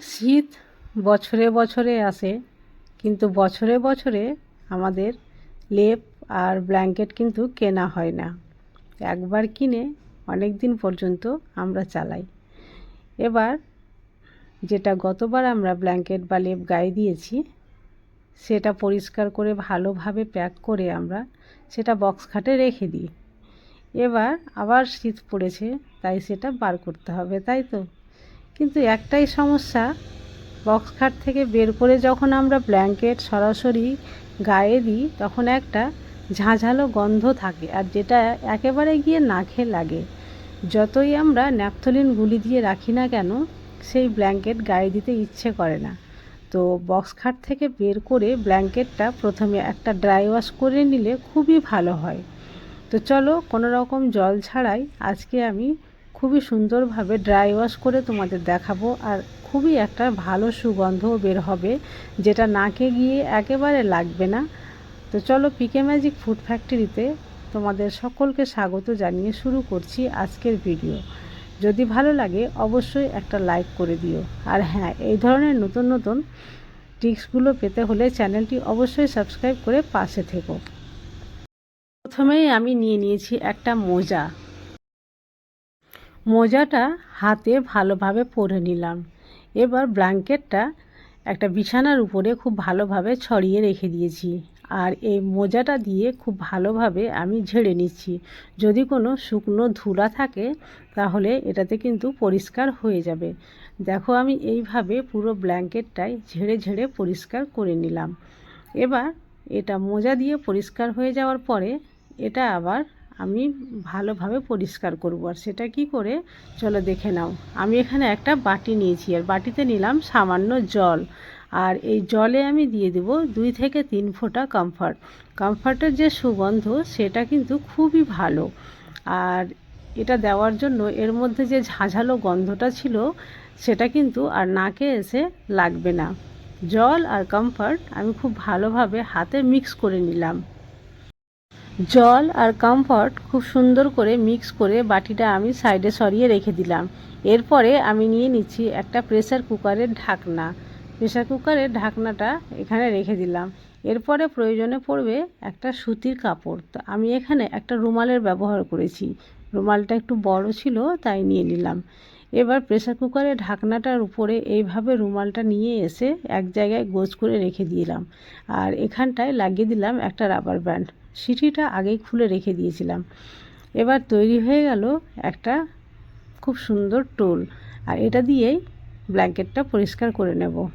শীত বছরে বছরে আসে, কিন্তু বছরে বছরে আমাদের লেপ আর ব্ল্যাঙ্কেট কিন্তু কেনা হয় না। একবার কিনে অনেক দিন পর্যন্ত আমরা চালাই। এবার যেটা গতবার আমরা ব্ল্যাঙ্কেট বা লেপ গায়ে দিয়েছি, সেটা পরিষ্কার করে ভালোভাবে প্যাক করে আমরা সেটা বক্স খাটে রেখে দিই। এবার আবার শীত পড়েছে, তাই সেটা বার করতে হবে, তাই তো? কিন্তু একটাই সমস্যা বক্স খাট থেকে বের করে যখন আমরা ব্ল্যাঙ্কেট সরাসরি গায়ে দিই, তখন একটা ঝাঁঝালো গন্ধ থাকে আর যেটা একেবারে গিয়ে নাকে লাগে। যতই আমরা ন্যাপথলিন গুলি দিয়ে রাখি না কেন, সেই ব্ল্যাঙ্কেট গায়ে দিতে ইচ্ছে করে না। তো বক্স খাট থেকে বের করে ব্ল্যাঙ্কেটটা প্রথমে একটা ড্রাই ওয়াশ করে নিলে খুবই ভালো হয়। তো চলো কোনো রকম জল ছাড়াই আজকে আমি খুবই সুন্দরভাবে ড্রাই ওয়াশ করে তোমাদের দেখাবো আর খুবই একটা ভালো সুগন্ধও বের হবে, যেটা নাকে গিয়ে একেবারে লাগবে না। তো চলো পিকে ম্যাজিক ফুড ফ্যাক্টরিতে তোমাদের সকলকে স্বাগত জানিয়ে শুরু করছি আজকের ভিডিও যদি ভালো লাগে অবশ্যই একটা লাইক করে দিও। আর হ্যাঁ এই ধরনের নতুন নতুন টিপসগুলো পেতে হলে চ্যানেলটি অবশ্যই সাবস্ক্রাইব করে পাশে থেকো। প্রথমেই আমি নিয়ে নিয়েছি একটা মোজা। মোজাটা হাতে ভালোভাবে পরে নিলাম। এবার ব্ল্যাঙ্কেটটা একটা বিছানার উপরে খুব ভালোভাবে ছড়িয়ে রেখে দিয়েছি আর এই মোজাটা দিয়ে খুব ভালোভাবে আমি ঝেড়ে নিচ্ছি। যদি কোনো শুকনো ধুলা থাকে, তাহলে এটাতে কিন্তু পরিষ্কার হয়ে যাবে। দেখো আমি এইভাবে পুরো ব্ল্যাঙ্কেটটাই ঝেড়ে ঝেড়ে পরিষ্কার করে নিলাম। এবার এটা মোজা দিয়ে পরিষ্কার হয়ে যাওয়ার পরে এটা আবার আমি ভালোভাবে পরিষ্কার করব। আর সেটা কি করে? চলো দেখে নাও। আমি এখানে একটা বাটি নিয়েছি, আর বাটিতে নিলাম সামান্য জল। আর এই জলে আমি দিয়ে দেব দুই থেকে তিন ফোঁটা কমফর্ট কমফর্টের যে সুগন্ধ, সেটা কিন্তু খুবই ভালো। আর এটা দেওয়ার জন্য এর মধ্যে যে ঝাঁঝালো গন্ধটা ছিল, সেটা কিন্তু আর নাকে এসে লাগবে না। জল আর কমফর্ট আমি খুব ভালোভাবে হাতে মিক্স করে নিলাম। জল আর কমফর্ট খুব সুন্দর করে মিক্স করে বাটিটা আমি সাইডে সরিয়ে রেখে দিলাম। এরপরে আমি নিয়ে নিচ্ছি একটা প্রেসার কুকারের ঢাকনা। প্রেসার কুকারের ঢাকনাটা এখানে রেখে দিলাম। এরপরে প্রয়োজনে পড়বে একটা সুতির কাপড়। তো আমি এখানে একটা রুমালের ব্যবহার করেছি। রুমালটা একটু বড় ছিল, তাই নিয়ে নিলাম। এবার প্রেসার কুকারের ঢাকনাটার উপরে এইভাবে রুমালটা নিয়ে এসে এক জায়গায় গোজ করে রেখে দিলাম। আর এখানটায় লাগিয়ে দিলাম একটা রাবার ব্যান্ড সিটিটা আগেই খুলে রেখে দিয়েছিলাম। এবার তৈরি হয়ে গেল একটা খুব সুন্দর টোল আর এটা দিয়েই ব্ল্যাঙ্কেটটা পরিষ্কার করে নেব।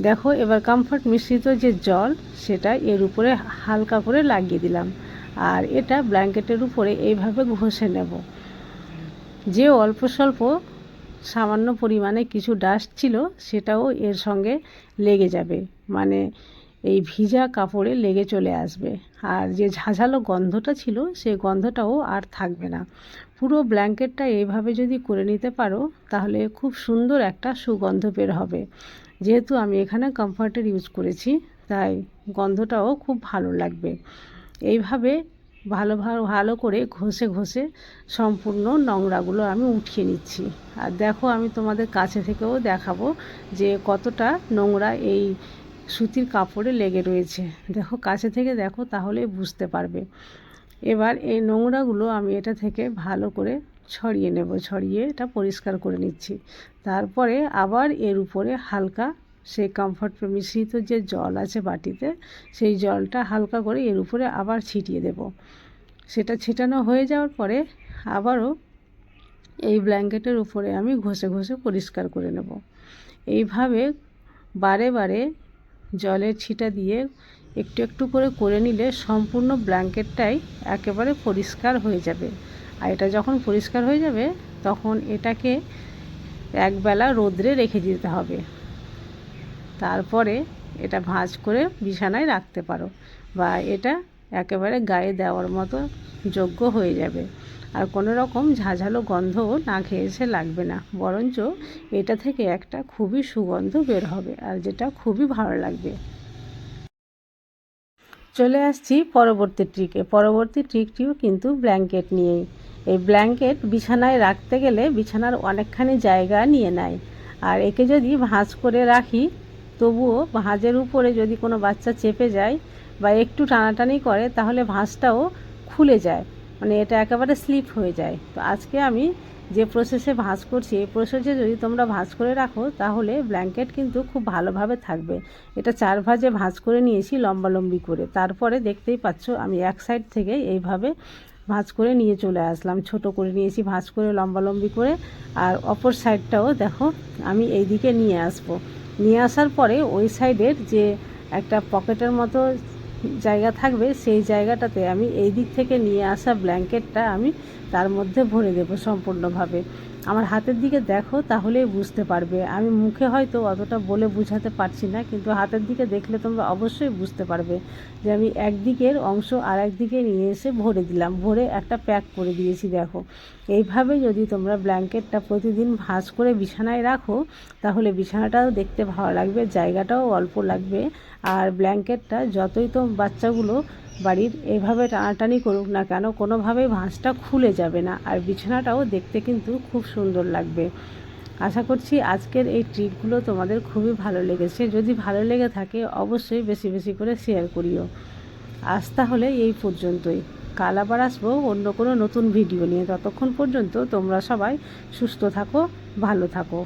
দেখো এবার কমফর্ট মিশ্রিত যে জল, সেটা এর উপরে হালকা করে লাগিয়ে দিলাম। আর এটা ব্ল্যাঙ্কেটের উপরে এইভাবে ঘষে নেব। যে অল্প স্বল্প সামান্য পরিমাণে কিছু ডাস্ট ছিল, সেটাও এর সঙ্গে লেগে যাবে। মানে এই ভিজা কাপড়ে লেগে চলে আসবে। আর যে ঝাঁঝালো গন্ধটা ছিল সেই গন্ধটাও আর থাকবে না। পুরো ব্ল্যাঙ্কেটটা এইভাবে যদি করে নিতে পারো, তাহলে খুব সুন্দর একটা সুগন্ধ বের হবে। যেহেতু আমি এখানে কমফর্টের ইউজ করেছি, তাই গন্ধটাও খুব ভালো লাগবে। এইভাবে ভালো ভালো করে ঘষে ঘষে সম্পূর্ণ নোংরাগুলো আমি উঠিয়ে নিচ্ছি। আর দেখো আমি তোমাদের কাছে থেকেও দেখাবো যে কতটা নোংরা এই সুতির কাপড়ে লেগে রয়েছে। দেখো কাছে থেকে দেখো তাহলে বুঝতে পারবে। এবার এই নোংরাগুলো আমি এটা থেকে ভালো করে ছড়িয়ে নেব, ছড়িয়ে এটা পরিষ্কার করে নিচ্ছি। তারপরে আবার এর উপরে হালকা সেই কমফর্ট মিশ্রিত যে জল আছে বাটিতে, সেই জলটা হালকা করে এর উপরে আবার ছিটিয়ে দেব। সেটা ছিটানো হয়ে যাওয়ার পরে আবারও এই ব্ল্যাঙ্কেটের উপরে আমি ঘষে ঘষে পরিষ্কার করে নেব। এইভাবে বারে বারে জলের ছিটা দিয়ে একটু একটু করে করে নিলে সম্পূর্ণ ব্ল্যাঙ্কেটটাই একেবারে পরিষ্কার হয়ে যাবে। আর এটা যখন পরিষ্কার হয়ে যাবে, তখন এটাকে একবেলা রোদ্রে রেখে দিতে হবে। তারপরে এটা ভাঁজ করে বিছানায় রাখতে পারো বা এটা একেবারে গায়ে দেওয়ার মতো যোগ্য হয়ে যাবে। আর কোনো রকম ঝাঝালো গন্ধও না খেয়ে এসে লাগবে না। বরঞ্চ এটা থেকে একটা খুবই সুগন্ধ বের হবে আর যেটা খুবই ভালো লাগবে। চলে আসছি পরবর্তী ট্রিকে। পরবর্তী ট্রিকটিও কিন্তু ব্ল্যাঙ্কেট নিয়েই। এই ব্ল্যাঙ্কেট বিছানায় রাখতে গেলে বিছানার অনেকখানি জায়গা নিয়ে নেয়। আর একে যদি ভাঁজ করে রাখি তবুও ভাঁজের উপরে যদি কোনো বাচ্চা চেপে যায় বা একটু টানাটানি করে, তাহলে ভাঁজটাও খুলে যায়। মানে এটা একেবারে স্লিপ হয়ে যায়। তো আজকে আমি যে প্রসেসে ভাঁজ করছি, এই প্রসেসে যদি তোমরা ভাঁজ করে রাখো, তাহলে ব্ল্যাঙ্কেট কিন্তু খুব ভালোভাবে থাকবে। এটা চার ভাঁজে ভাঁজ করে নিয়েছি লম্বালম্বি করে। তারপরে দেখতেই পাচ্ছ আমি এক সাইড থেকে এইভাবে ভাঁজ করে নিয়ে চলে আসলাম। ছোট করে নিয়েছি, ভাঁজ করে লম্বালম্বি করে। আর অপর সাইডটাও দেখো, আমি এই দিকে নিয়ে আসব। নিয়ে আসার পরে ওই সাইডের যে একটা পকেটের মতো জায়গা থাকবে, সেই জায়গাটাতে আমি এই দিক থেকে নিয়ে আসা ব্ল্যাঙ্কেটটা আমি তার মধ্যে ভরে দেব সম্পূর্ণভাবে। আমার হাতের দিকে দেখো, তাহলেই বুঝতে পারবে। আমি মুখে হয়তো অতটা বলে বোঝাতে পারছি না, কিন্তু হাতের দিকে দেখলে তোমরা অবশ্যই বুঝতে পারবে যে আমি একদিকের অংশ আর একদিকে নিয়ে এসে ভরে দিলাম। ভরে একটা প্যাক করে দিয়েছি, দেখো। এইভাবে যদি তোমরা ব্ল্যাঙ্কেটটা প্রতিদিন ভাঁজ করে বিছানায় রাখো, তাহলে বিছানাটাও দেখতে ভালো লাগবে, জায়গাটাও অল্প লাগবে। আর ব্ল্যাঙ্কেটটা যতই তো বাচ্চাগুলো বাড়ির এভাবে টানাটানি করুক না কেন, কোনোভাবেই ভাঁজটা খুলে যাবে না। আর বিছানাটাও দেখতে কিন্তু খুব সুন্দর লাগবে। আশা করছি আজকের এই ট্রিকগুলো তোমাদের খুবই ভালো লেগেছে। যদি ভালো লেগে থাকে, অবশ্যই বেশি বেশি করে শেয়ার করিও। আজ তাহলে এই পর্যন্তই। কাল আবার আসব অন্য কোনো নতুন ভিডিও নিয়ে। ততক্ষণ পর্যন্ত তোমরা সবাই সুস্থ থাকো, ভালো থাকো।